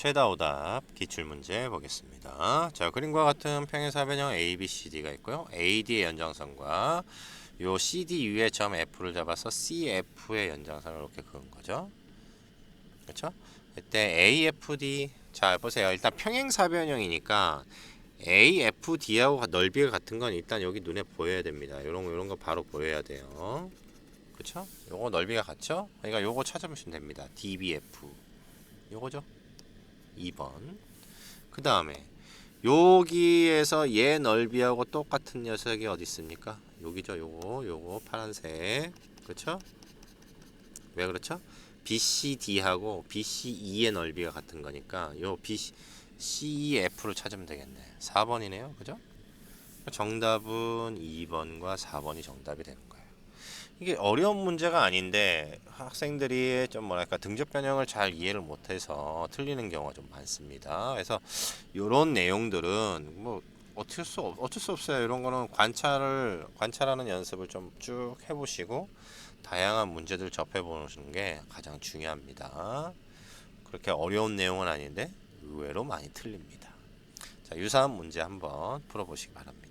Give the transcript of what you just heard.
최다 오답 기출문제 보겠습니다. 자, 그림과 같은 평행사변형 ABCD가 있고요. AD의 연장선과 요 CD 위에 점 F를 잡아서 CF의 연장선을 이렇게 그은 거죠. 그렇죠? 이때 AFD 자 보세요. 일단 평행사변형이니까 AFD하고 넓이가 같은 건 일단 여기 눈에 보여야 됩니다. 거 이런 거 바로 보여야 돼요. 그렇죠? 요거 넓이가 같죠? 그러니까 요거 찾아보시면 됩니다. DBF 요거죠? 2번. 그 다음에 여기에서 얘 넓이하고 똑같은 녀석이 어디 있습니까? 여기죠. 요거 요거 파란색. 그렇죠? 왜 그렇죠? BCD하고 BCE의 넓이가 같은 거니까 요 BCEF를 찾으면 되겠네. 4번이네요. 그죠? 정답은 2번과 4번이 정답이 되는 거예요. 이게 어려운 문제가 아닌데 학생들이 좀 뭐랄까 등적 변형을 잘 이해를 못해서 틀리는 경우가 좀 많습니다. 그래서 이런 내용들은 뭐 어쩔 수 없, 어쩔 수 없어요. 이런 거는 관찰을 관찰하는 연습을 좀 쭉 해보시고 다양한 문제들 접해 보시는 게 가장 중요합니다. 그렇게 어려운 내용은 아닌데 의외로 많이 틀립니다. 자, 유사한 문제 한번 풀어보시기 바랍니다.